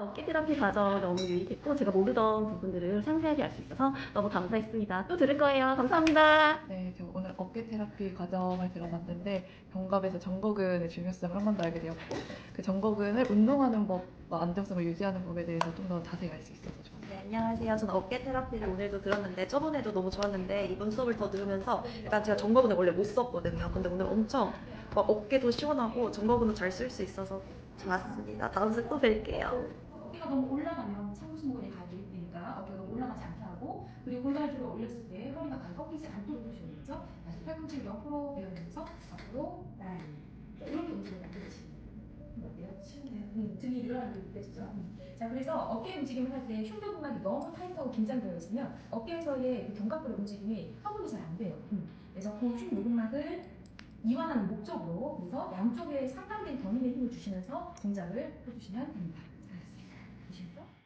어깨 테라피 과정 너무 유익했고 제가 모르던 부분들을 상세하게 알 수 있어서 너무 감사했습니다. 또 들을 거예요. 감사합니다. 네, 저 오늘 어깨 테라피 과정을 들어봤는데 견갑에서 정거근의 중요성을 한 번 더 알게 되었고 그 정거근을 운동하는 법과 안정성을 유지하는 법에 대해서 좀 더 자세히 알 수 있어서 좋았어요. 네, 안녕하세요. 저는 어깨 테라피를 오늘도 들었는데 저번에도 너무 좋았는데 이번 수업을 더 들으면서 일단 제가 정거근을 원래 못 썼거든요. 근데 오늘 엄청 막 어깨도 시원하고 정거근도 잘 쓸 수 있어서 좋았습니다. 다음 수업 또 뵐게요. 어깨가 너무 올라가면 상부승모근이 다 유입되니까 어깨가 올라가지 않게 하고 그리고 골반줄을 올렸을 때 허리가 많이 꺾이지 않도록 해주셔야겠죠? 다시 팔꿈치를 옆으로 내려면서 앞으로 자, 이렇게 움직임을 만들어주시면 어때요? 쉽네요. 음, 등이 늘어나는 게 느껴지죠? 음. 자 그래서 어깨 움직임을 할 때 흉도근막이 너무 타이트하고 긴장되어 있으면 어깨에서의 그 견갑골 움직임이 허물이 잘 안 돼요. 음. 그래서 그 흉노근막을 이완하는 목적으로 그래서 양쪽에 상반된 견인의 힘을 주시면서 동작을 해주시면 됩니다. 보시면서